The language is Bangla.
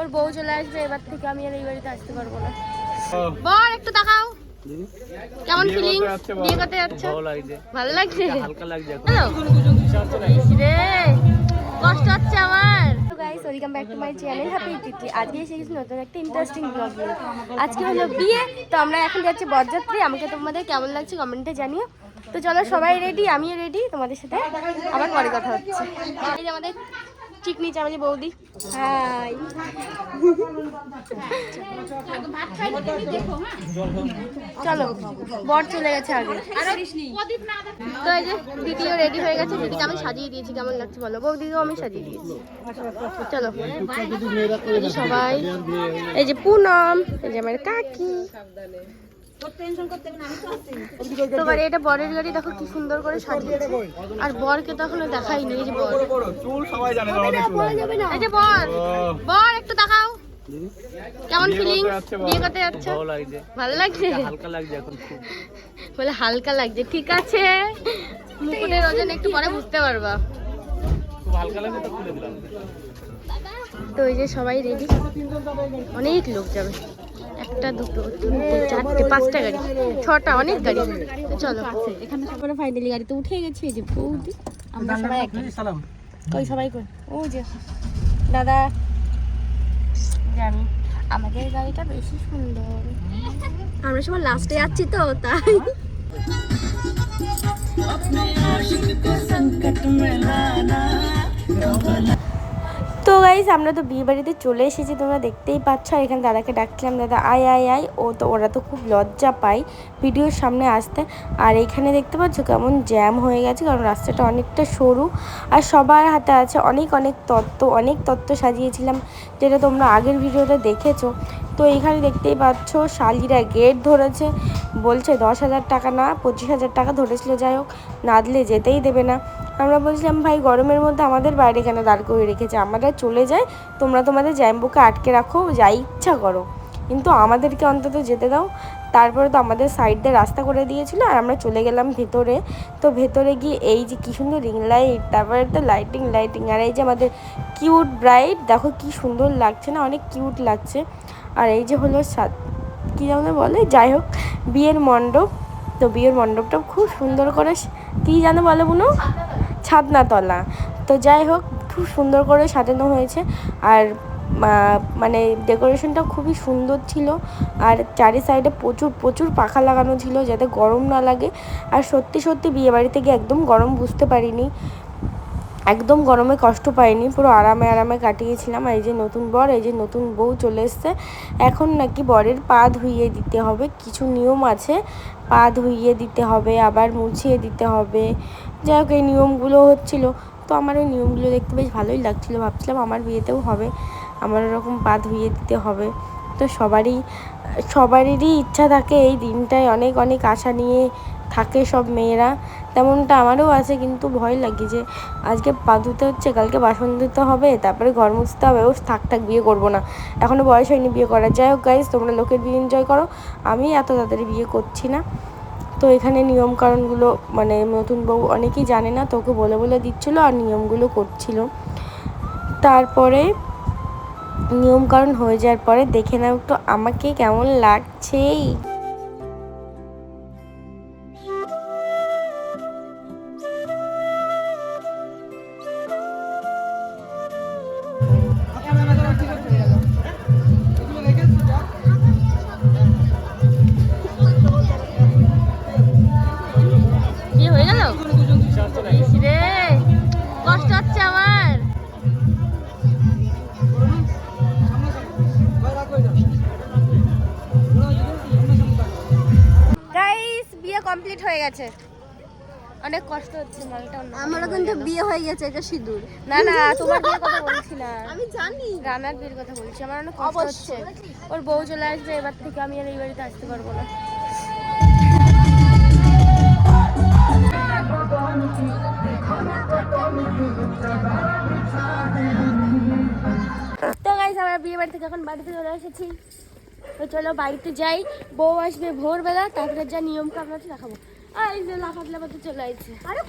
ওর বউ চলে আসবে এবার থেকে আমি আর এই বাড়িতে আসতে পারব না। বর একটু দেখাও কেমন ফিলিং বিয়ে করতে যাচ্ছ? ভালো লাগছে। হালকা রে কষ্ট হচ্ছে আমার। Guys welcome back to my channel happy TT আজকে এসে গেছি নতুন একটা ইন্টারেস্টিং ব্লগ নিয়ে। আজকে হলো বিয়ে তো আমরা এখন যাচ্ছি বরযাত্রী। আমাকে তোমাদের কেমন লাগছে কমেন্টে জানিও। তো চলো সবাই রেডি আমিও রেডি তোমাদের সাথে আবার পরে কথা হচ্ছে। আমাদের চিকনি চামেলি বৌদি। হাই। চলো বর চলে গেছে আগে। তো এই যে দিদিও রেডি হয়ে গেছে দিদিকে আমি সাজিয়ে দিয়েছি কেমন লাগছে বলো? বৌদিকেও আমি সাজিয়ে দিয়েছি। চলো সবাই এই যে পুনম এই যে আমার কাকি। তোমার এটা বরের গাড়ি দেখো কি সুন্দর করে সাজিয়েছে। আর বরকে তো এখনও দেখাইনি এই যে বর। চুল সবাই জানে এই যে বর বর একটু দেখাও কেমন ফিলিং বিয়ে করতে যাচ্ছ? ভালো লাগছে। ভালো লাগছে? হালকা লাগছে এখন বলে হালকা লাগছে ঠিক আছে। মুকুটের ওজন একটু পরে বুঝতে পারবা। খুব হালকা লাগছে তো খুলে দিলাম। তো এই যে সবাই রেডি অনেক লোক যাবে। একটা দুটো তিনটে চারটে পাঁচটা গাড়ি ছটা অনেক গাড়ি। চলো। এখানে সবাই ফাইনালি গাড়িতে উঠে গেছি এই যে বৌদি আমরা সবাই এক সালাম। কই সবাই কই? ও যে দাদা জানি। আমাদের গাড়িটা বেশি সুন্দর। আমরা সবাই লাস্টে যাচ্ছি তো তাই। গাইস আমরা তো বিয়ে বাড়িতে চলে এসেছি, তোমরা দেখতেই পাচ্ছ। এখানে দাদাকে ডাকছিলাম, দাদা, আয় আয় আয়। ও তো, ওরা তো খুব লজ্জা পায় ভিডিওর সামনে আসতে। আর এখানে দেখতে পাচ্ছ কেমন জ্যাম হয়ে গেছে, কারণ রাস্তাটা অনেকটা সরু। আর সবার হাতে আছে অনেক অনেক তত্ত্ব অনেক তত্ত্ব সাজিয়েছিলাম, যেটা তোমরা আগের ভিডিওতে দেখেছ। তো এখানে দেখতেই পাচ্ছ, শালিরা গেট ধরেছে। বলছে, দশ হাজার টাকা না, পঁচিশ হাজার টাকা ধরেছিল, যাই হোক, না দিলে যেতেই দেবে না। আমরা বলছিলাম, ভাই, গরমের মধ্যে আমাদের বাইরে কেন দাঁড় করে রেখেছে? আমরা চলে যাই, তোমরা তোমাদের জ্যাম্বুকে আটকে রাখো, যা ইচ্ছা করো। কিন্তু আমাদেরকে অন্তত যেতে দাও। তারপরে তো আমাদের সাইড দিয়ে রাস্তা করে দিয়েছিল আর আমরা চলে গেলাম ভেতরে। তো ভেতরে গিয়ে এই যে কী সুন্দর রিং লাইট তারপরে তো লাইটিং লাইটিং আর এই যে আমাদের কিউট ব্রাইট দেখো কি সুন্দর লাগছে না, অনেক কিউট লাগছে। আর এই যে হলো সাত, কী যেন বলে? যাই হোক, বিয়ের মণ্ডপ। তো বিয়ের মণ্ডপটা খুব সুন্দর করে কী জানো বলো বুনো? ছাদনাতলা। তো যাই হোক, খুব সুন্দর করে সাজানো হয়েছে। আর মানে ডেকোরেশনটা খুবই সুন্দর ছিল। আর চারি সাইডে প্রচুর প্রচুর পাখা লাগানো ছিল যাতে গরম না লাগে। আর সত্যি সত্যি বিয়েবাড়িতে গিয়ে একদম গরম বুঝতে পারিনি। একদম গরমে কষ্ট পাইনি, পুরো আরামে আরামে কাটিয়েছিলাম। এই যে নতুন বর, এই যে নতুন বউ চলে এসছে। এখন নাকি বরের পা ধুইয়ে দিতে হবে। কিছু নিয়ম আছে, পা ধুইয়ে দিতে হবে, আবার মুছিয়ে দিতে হবে। যাই হোক, এই নিয়মগুলো হচ্ছিল। তো আমার ওই নিয়মগুলো দেখতে বেশ ভালোই লাগছিল। ভাবছিলাম আমার বিয়েতেও হবে। আমার ওরকম পা ধুইয়ে দিতে হবে। তো সবারই সবারই ইচ্ছা থাকে এই দিনটায় অনেক অনেক আশা নিয়ে থাকে সব মেয়েরা, তেমনটা আমারও আছে, কিন্তু ভয় লাগে যে আজকে পা ধুতে হচ্ছে, কালকে বাসন ধুতে হবে, তারপরে ঘর মুছতে হবে ও থাক থাক, বিয়ে করব না। এখনও বয়স হয়নি বিয়ে করার। যাই হোক গাইজ তোমরা লোকের বিয়ে এনজয় করো। আমি এত তাড়াতাড়ি বিয়ে করছি না। তো এখানে নিয়মকানুনগুলো মানে নতুন বউ অনেকেই জানে না তোকে বলে বলে দিচ্ছিল আর নিয়মগুলো করছিল। তারপরে নিয়মকানুন হয়ে যাওয়ার পরে দেখে নাও একটু আমাকে কেমন লাগছে। কমপ্লিট হয়ে গেছে। অনেক কষ্ট হচ্ছে মালটা আমারও কিন্তু বিয়ে হয়ে গেছে এটা সিঁদুর। না না তোমার বিয়ের কথা বলছি না আমি জানি। রানার বিয়ের কথা বলছি আমার অনেক কষ্ট হচ্ছে। ওর বউ চলে আসবে এবার থেকে আমি আর এই বাড়িতে আসতে পারব না। তো গাইস আমরা বিয়ে বাড়ি থেকে এখন বাড়িতে চলে এসেছি। তো চলো বাড়িতে যাই। বউ আসবে ভোরবেলা, তারপরে যা নিয়ম কামনা দেখাবো। আর এই যে লাফাতে লাফাতে চলে আসছে আরে